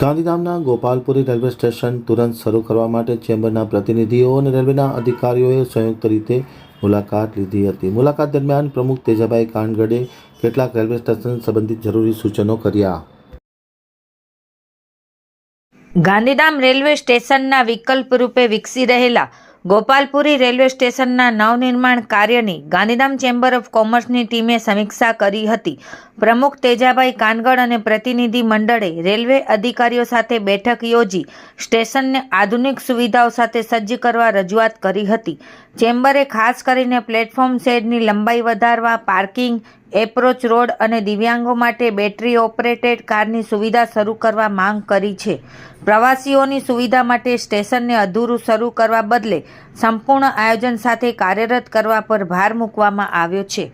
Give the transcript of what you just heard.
ગાંધીધામના ગોપાલપુરી railway station તુરંત શરૂ કરવા માટે ચેમ્બરના પ્રતિનિધિઓ અને રેલવેના અધિકારીઓએ સંયુક્ત રીતે મુલાકાત લીધી હતી. મુલાકાત દરમિયાન પ્રમુખ તેજાભાઈ કાનગડે કેટલાક રેલવે સ્ટેશન સંબંધિત જરૂરી સૂચનો કર્યા. ગાંધીધામ રેલવે સ્ટેશનના વિકલ્પ રૂપે વિકસી રહેલા ગોપાલપુરી રેલવે સ્ટેશનના નવનિર્માણ કાર્યની ગાંધીધામ ચેમ્બર ઓફ કોમર્સની ટીમે સમીક્ષા કરી હતી. પ્રમુખ તેજાભાઈ કાનગડ અને પ્રતિનિધિ મંડળે રેલવે અધિકારીઓ સાથે બેઠક યોજી સ્ટેશનને આધુનિક સુવિધાઓ સાથે સજ્જ કરવા રજૂઆત કરી હતી. ચેમ્બરે ખાસ કરીને પ્લેટફોર્મ શેડની લંબાઈ વધારવા, પાર્કિંગ એપ્રોચ રોડ અને દિવ્યાંગો માટે બેટરી ઓપરેટેડ કારની સુવિધા શરૂ કરવા માંગ કરી છે. પ્રવાસીઓની સુવિધા માટે સ્ટેશનને અધૂરું શરૂ કરવા બદલે સંપૂર્ણ આયોજન સાથે કાર્યરત કરવા પર ભાર મૂકવામાં આવ્યો છે.